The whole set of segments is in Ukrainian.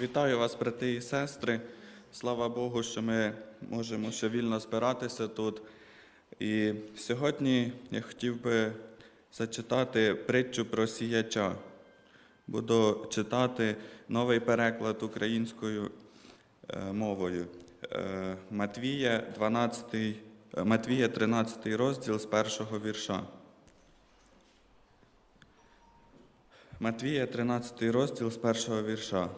Вітаю вас, брати і сестри. Слава Богу, що ми можемо ще вільно збиратися тут. І сьогодні я хотів би зачитати притчу про сіяча. Буду читати новий переклад українською е, мовою. Е, Матвія, 12, е, Матвія 13 розділ з першого вірша. Матвія, 13 розділ з першого вірша.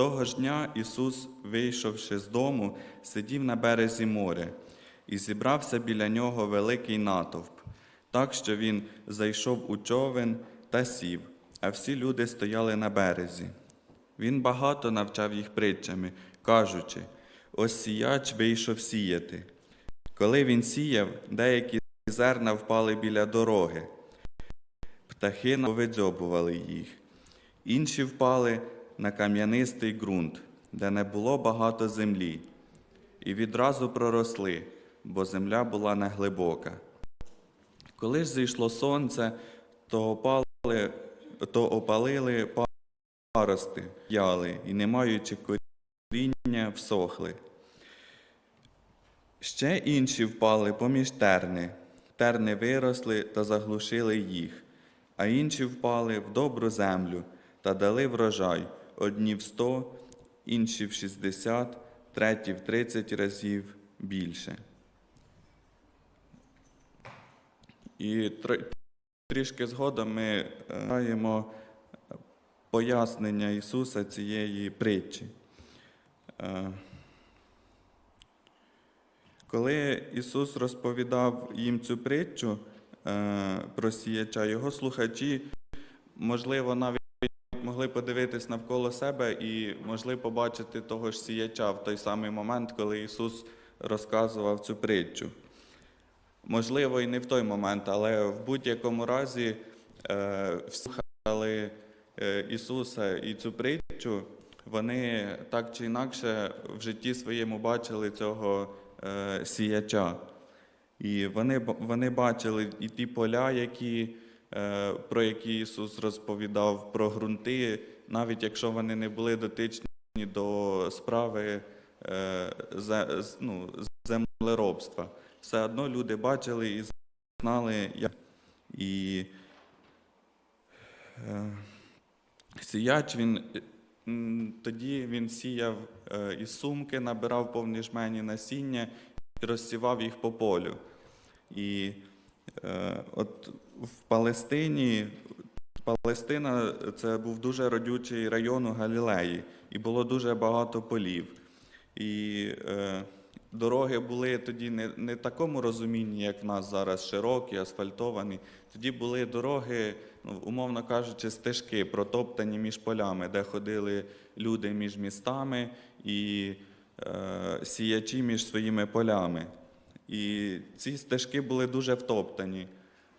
Того ж дня Ісус, вийшовши з дому, сидів на березі моря, і зібрався біля нього великий натовп, так що він зайшов у човен та сів, а всі люди стояли на березі. Він багато навчав їх притчами, кажучи: ось сіяч вийшов сіяти. Коли він сіяв, деякі зерна впали біля дороги. Птахи повидзьобували їх. Інші впали на кам'янистий ґрунт, де не було багато землі, і відразу проросли, бо земля була неглибока. Коли ж зійшло сонце, то опали, то опалили парости, яли, і, не маючи коріння, всохли. Ще інші впали поміж терни, терни виросли та заглушили їх, а інші впали в добру землю та дали врожай, одні в сто, інші в шістдесят, треті в тридцять разів більше. І трішки згодом ми е, маємо пояснення Ісуса цієї притчі. Е, Коли Ісус розповідав їм цю притчу е, про сіяча, його слухачі, можливо, навіть могли подивитись навколо себе і могли побачити того ж сіяча в той самий момент, коли Ісус розказував цю притчу. Можливо, і не в той момент, але в будь-якому разі е, слухали е, Ісуса і цю притчу, вони так чи інакше в житті своєму бачили цього е, сіяча. І вони, вони бачили і ті поля, які, про які Ісус розповідав, про ґрунти, навіть якщо вони не були дотичні до справи е, ну, землеробства. Все одно люди бачили і знали, як. І е, сіяч він е, тоді він сіяв е, із сумки, набирав повні жмені насіння і розсівав їх по полю. І е, от в Палестині, Палестина це був дуже родючий район у Галілеї, і було дуже багато полів. І е, дороги були тоді не, не такому розумінні, як в нас зараз, широкі, асфальтовані. Тоді були дороги, ну, умовно кажучи, стежки, протоптані між полями, де ходили люди між містами і е, сіячі між своїми полями. І ці стежки були дуже втоптані.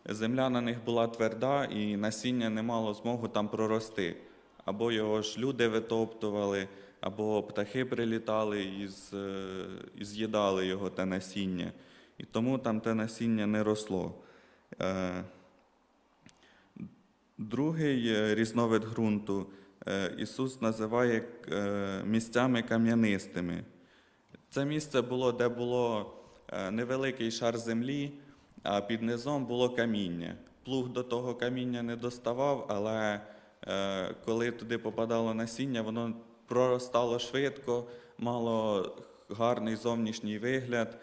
Земля на них була тверда, і насіння не мало змогу там прорости. Або його ж люди витоптували, або птахи прилітали і, е, з'їдали його те насіння. І тому там те насіння не росло. Е, Другий е, різновид ґрунту Ісус називає місцями кам'янистими. Це місце було, де було невеликий шар землі, а під низом було каміння. Плуг до того каміння не доставав, але е, коли туди попадало насіння, воно проростало швидко, мало гарний зовнішній вигляд.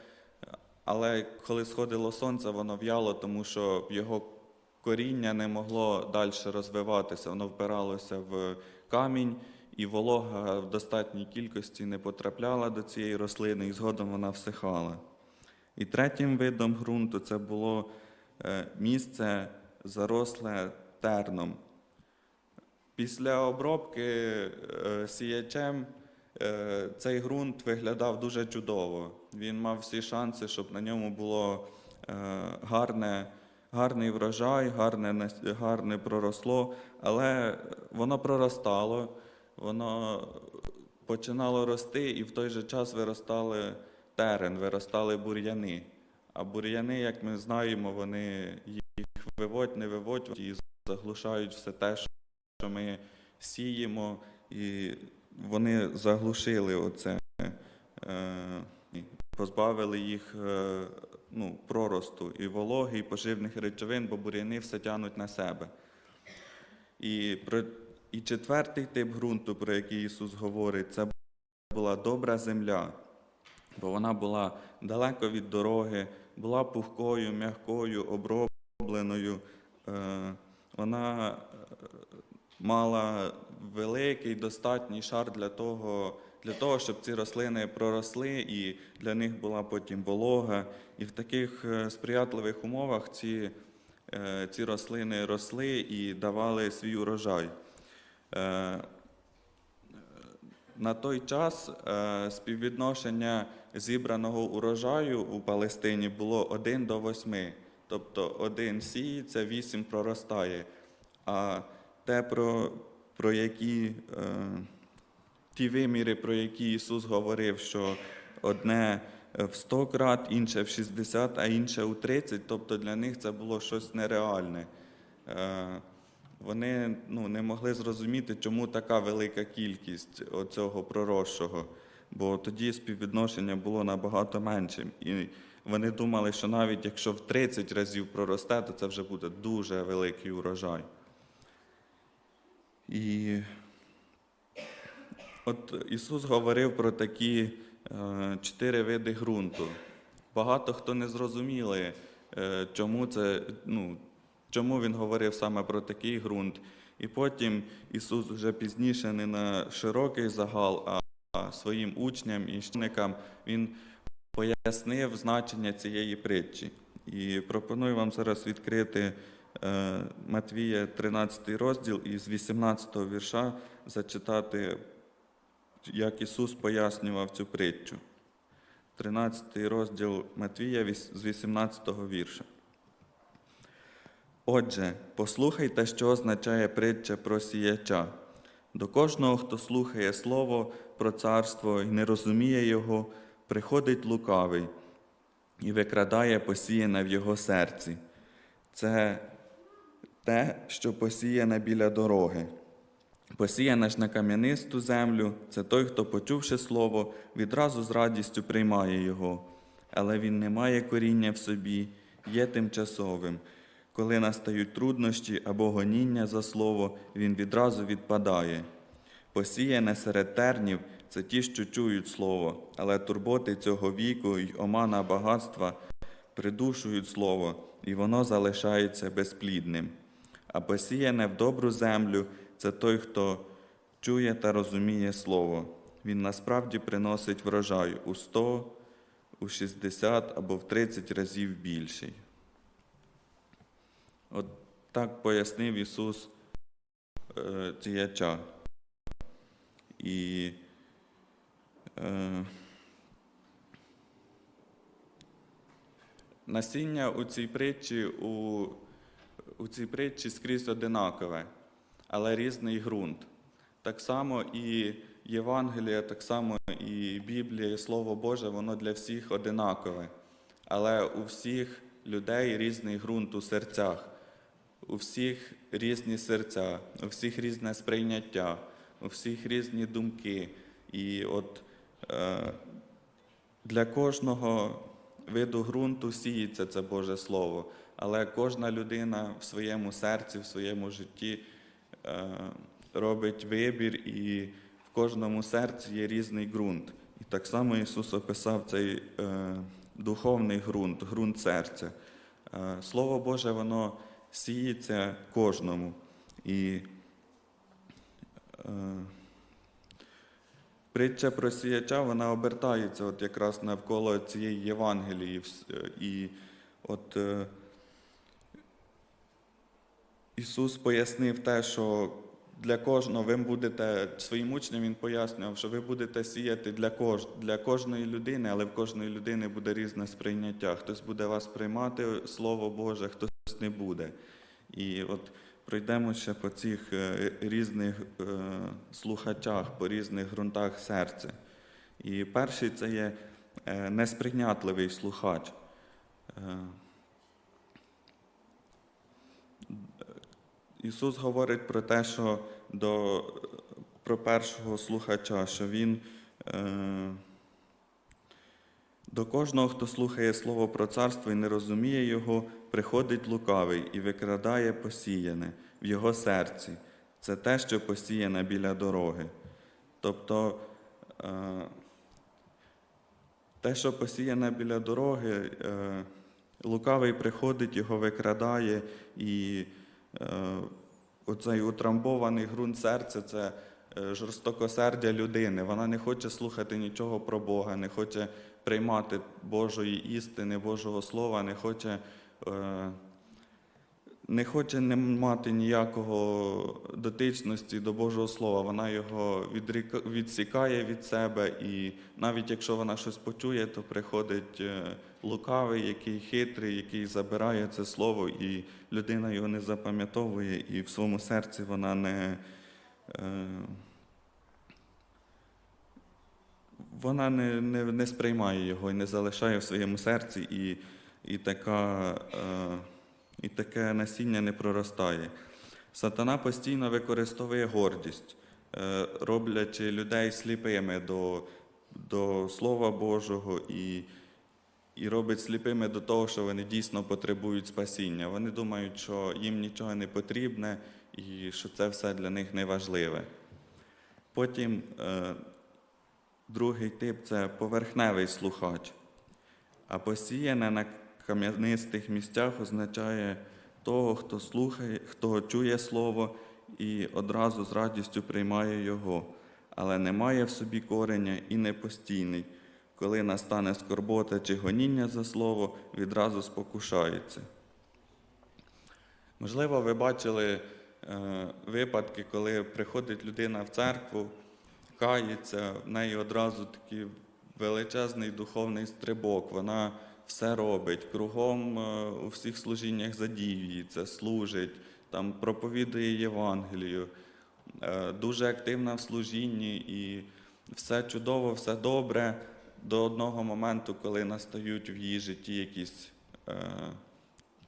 Але коли сходило сонце, воно в'яло, тому що його коріння не могло далі розвиватися, воно впиралося в камінь, і волога в достатній кількості не потрапляла до цієї рослини, і згодом вона всихала. І третім видом ґрунту це було е, місце заросле терном. Після обробки е, сіячем е, цей ґрунт виглядав дуже чудово. Він мав всі шанси, щоб на ньому було гарне, гарний врожай, гарне, гарне проросло, але воно проростало, воно починало рости, і в той же час виростали терен, виростали бур'яни. А бур'яни, як ми знаємо, вони їх виводять, не виводять і заглушають все те, що ми сіємо, і вони заглушили оце, е, позбавили їх е, ну, проросту і вологи, і поживних речовин, бо бур'яни все тягнуть на себе. І, і четвертий тип ґрунту, про який Ісус говорить, це була добра земля, бо вона була далеко від дороги, була пухкою, м'якою, обробленою. Е, Вона е, мала великий достатній шар для того, для того, щоб ці рослини проросли, і для них була потім волога. І в таких е, сприятливих умовах ці, ці рослини росли і давали свій урожай. На той час співвідношення зібраного урожаю у Палестині було 1 до 8. Тобто один сіється, 8 проростає. А те, про, про які, е, ті виміри, про які Ісус говорив, що одне в 100 крат, інше в 60, а інше у 30, тобто для них це було щось нереальне. Е, вони ну, не могли зрозуміти, чому така велика кількість оцього проросшого, бо тоді співвідношення було набагато меншим. І вони думали, що навіть якщо в 30 разів проросте, то це вже буде дуже великий урожай. І от Ісус говорив про такі е, чотири види ґрунту. Багато хто не зрозуміли, е, чому це, ну, чому він говорив саме про такий ґрунт. І потім Ісус вже пізніше не на широкий загал, а своїм учням і шкільникам він пояснив значення цієї притчі. І пропоную вам зараз відкрити е, Матвія 13 розділ і з 18 вірша зачитати, як Ісус пояснював цю притчу. 13 розділ Матвія з 18 вірша. Отже, послухайте, що означає притча про сіяча. До кожного, хто слухає слово про царство і не розуміє його, приходить лукавий і викрадає посіяне в його серці. Це те, що посіяне біля дороги. Посіяне ж на кам'янисту землю, це той, хто, почувши слово, відразу з радістю приймає його, але він не має коріння в собі, є тимчасовим. Коли настають труднощі або гоніння за слово, він відразу відпадає. Посіяне серед тернів це ті, що чують слово, але турботи цього віку й омана багатства придушують слово, і воно залишається безплідним. А посіяне в добру землю це той, хто чує та розуміє слово. Він насправді приносить врожай у 100, у 60 або в 30 разів більший. От так пояснив Ісус е, ціяча. І е, насіння у цій притчі, у, у цій притчі скрізь одинакове, але різний ґрунт. Так само і Євангелія, так само і Біблія, і Слово Боже, воно для всіх одинакове. Але у всіх людей різний ґрунт у серцях, у всіх різні серця, у всіх різне сприйняття, у всіх різні думки. І от е, для кожного виду ґрунту сіється це Боже Слово, але кожна людина в своєму серці, в своєму житті е, робить вибір, і в кожному серці є різний ґрунт. І так само Ісус описав цей е, духовний ґрунт, ґрунт серця. Е, Слово Боже, воно сіється кожному. І е, притча про сіяча, вона обертається от якраз навколо цієї Євангелії. І от е, Ісус пояснив те, що для кожного ви будете своїм учням Він пояснював, що ви будете сіяти для, кож, для кожної людини, але в кожної людини буде різне сприйняття. Хтось буде вас приймати Слово Боже, хтось не буде. І от ще по цих е, різних е, слухачах, по різних ґрунтах серця. І перший це є е, несприйнятливий слухач. Ісус говорить про те, що до про першого слухача, що він до кожного, хто слухає слово про царство і не розуміє його, приходить лукавий і викрадає посіяне в його серці. Це те, що посіяне біля дороги. Тобто е, те, що посіяне біля дороги, е, лукавий приходить, його викрадає, і е, оцей утрамбований ґрунт серця це жорстокосердя людини. Вона не хоче слухати нічого про Бога, не хоче приймати Божої істини, Божого Слова, не хоче. Е, не хоче не мати ніякого дотичності до Божого Слова. Вона його відсікає від себе, і навіть якщо вона щось почує, то приходить е, лукавий, який хитрий, який забирає це слово, і людина його не запам'ятовує, і в своєму серці вона не. е, Вона не, не, не сприймає його і не залишає в своєму серці, і, і така. Е, і таке насіння не проростає. Сатана постійно використовує гордість, е, роблячи людей сліпими до, до Слова Божого і, і робить сліпими до того, що вони дійсно потребують спасіння. Вони думають, що їм нічого не потрібне і що це все для них не важливе. Потім е, другий тип це поверхневий слухач. А посіяне на кам'янистих місцях означає того, хто слухає, хто чує слово і одразу з радістю приймає його, але не має в собі кореня і не постійний. Коли настане скорбота чи гоніння за слово, відразу спокушається. Можливо, ви бачили е, випадки, коли приходить людина в церкву, кається, в неї одразу такий величезний духовний стрибок. Вона все робить, кругом е, у всіх служіннях задіюється, служить, там проповідує Євангелію, е, дуже активна в служінні і все чудово, все добре до одного моменту, коли настають в її житті якісь, е,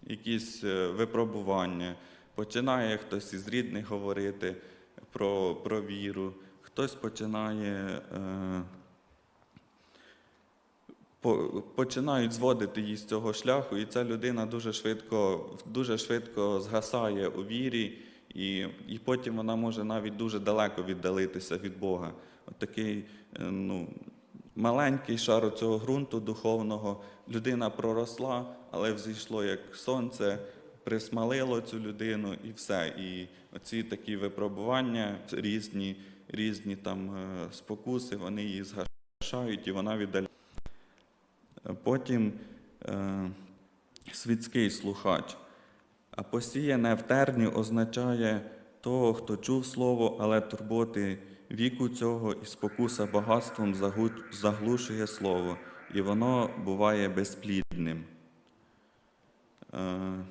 якісь випробування. Починає хтось із рідних говорити про, про віру, хтось починає. Е, починають зводити її з цього шляху, і ця людина дуже швидко, дуже швидко згасає у вірі, і, і потім вона може навіть дуже далеко віддалитися від Бога. От такий е, ну, маленький шар цього ґрунту духовного. Людина проросла, але взійшло як сонце, присмалило цю людину і все. І оці такі випробування різні, різні там е, спокуси, вони її згашають, і вона віддаляє. Потім е, світський слухач. А посіяне в терні означає того, хто чув слово, але турботи віку цього і спокуса багатством заглушує слово, і воно буває безплідним. Е,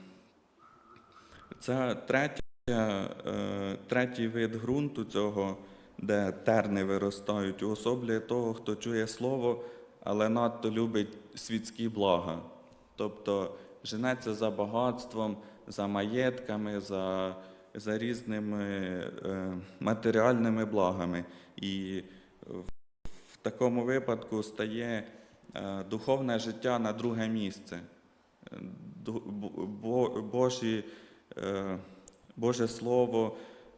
це третя, е, третій вид ґрунту цього, де терни виростають, уособлює того, хто чує слово, але надто любить світські блага. Тобто женеться за багатством, за маєтками, за, за різними е, матеріальними благами. І в, такому випадку стає е, духовне життя на друге місце. Божі, е, Боже Слово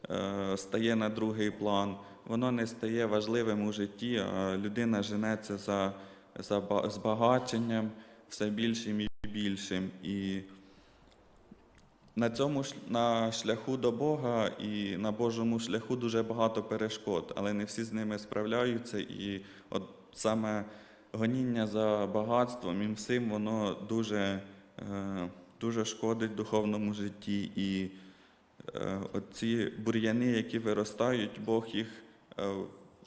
е, стає на другий план. Воно не стає важливим у житті, а людина женеться за, за збагаченням все більшим і більшим. І на цьому на шляху до Бога і на Божому шляху дуже багато перешкод, але не всі з ними справляються. І от саме гоніння за багатством і всім воно дуже, е, дуже шкодить духовному житті. І е, оці бур'яни, які виростають, Бог їх,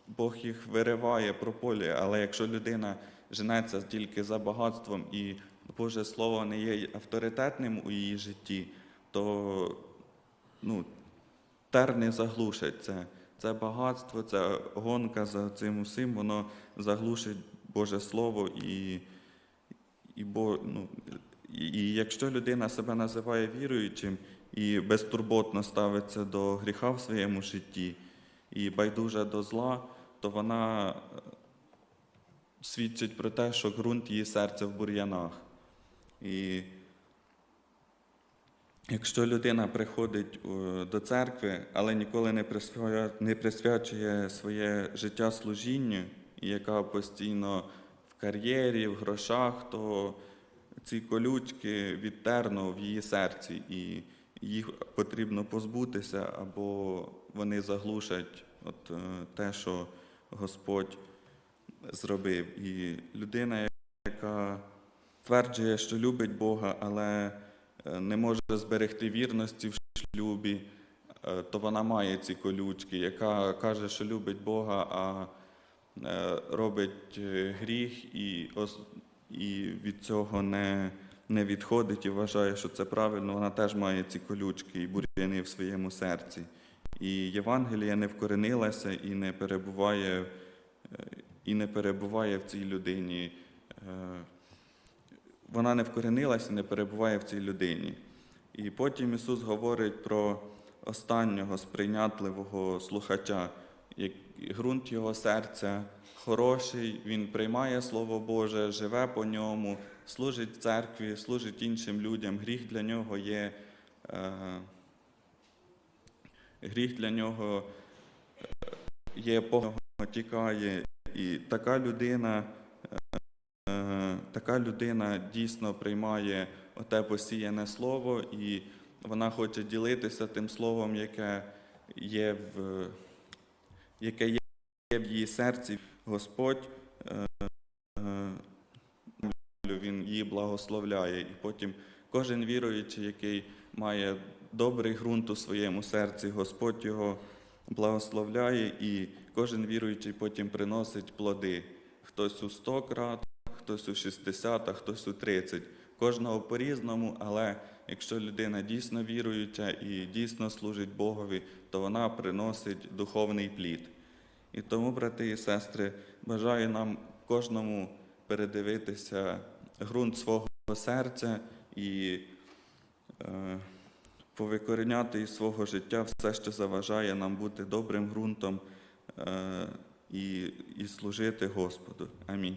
Бог їх вириває, прополює. Але якщо людина женеться тільки за багатством і Боже Слово не є авторитетним у її житті, то ну, терни заглушать це. Це багатство, це гонка за цим усім, воно заглушить Боже Слово і, і, бо, ну, і якщо людина себе називає віруючим і безтурботно ставиться до гріха в своєму житті, і байдужа до зла, то вона е, свідчить про те, що ґрунт її серця в бур'янах. І якщо людина приходить е, до церкви, але ніколи не присвячує своє життя служінню, яка постійно в кар'єрі, в грошах, то ці колючки відтерно в її серці, і їх потрібно позбутися, або вони заглушать от, е, те, що Господь зробив. І людина, яка тверджує, що любить Бога, але е, не може зберегти вірності в шлюбі, е, то вона має ці колючки, яка каже, що любить Бога, а робить гріх і, і від цього не, не відходить і вважає, що це правильно, вона теж має ці колючки і бур'яни в своєму серці. І Євангелія не вкоренилася і не перебуває, е, і не перебуває в цій людині. Е, Вона не вкоренилася і не перебуває в цій людині. І потім Ісус говорить про останнього сприйнятливого слухача, як ґрунт його серця хороший, він приймає Слово Боже, живе по ньому, служить церкві, служить іншим людям. Гріх для нього є. Е, гріх для нього е, є погано тікає. І така людина, е, така людина дійсно приймає оте посіяне слово, і вона хоче ділитися тим словом, яке є в, яке є в її серці. Господь е, е, він її благословляє. І потім кожен віруючий, який має добрий ґрунт у своєму серці, Господь його благословляє, і кожен віруючий потім приносить плоди. Хтось у 100 крат, хтось у 60, а хтось у 30. Кожного по-різному, але якщо людина дійсно віруюча і дійсно служить Богові, то вона приносить духовний плід. І тому, брати і сестри, бажаю нам кожному передивитися ґрунт свого серця і е, повикореняти із свого життя все, що заважає нам бути добрим ґрунтом е, і служити Господу. Амінь.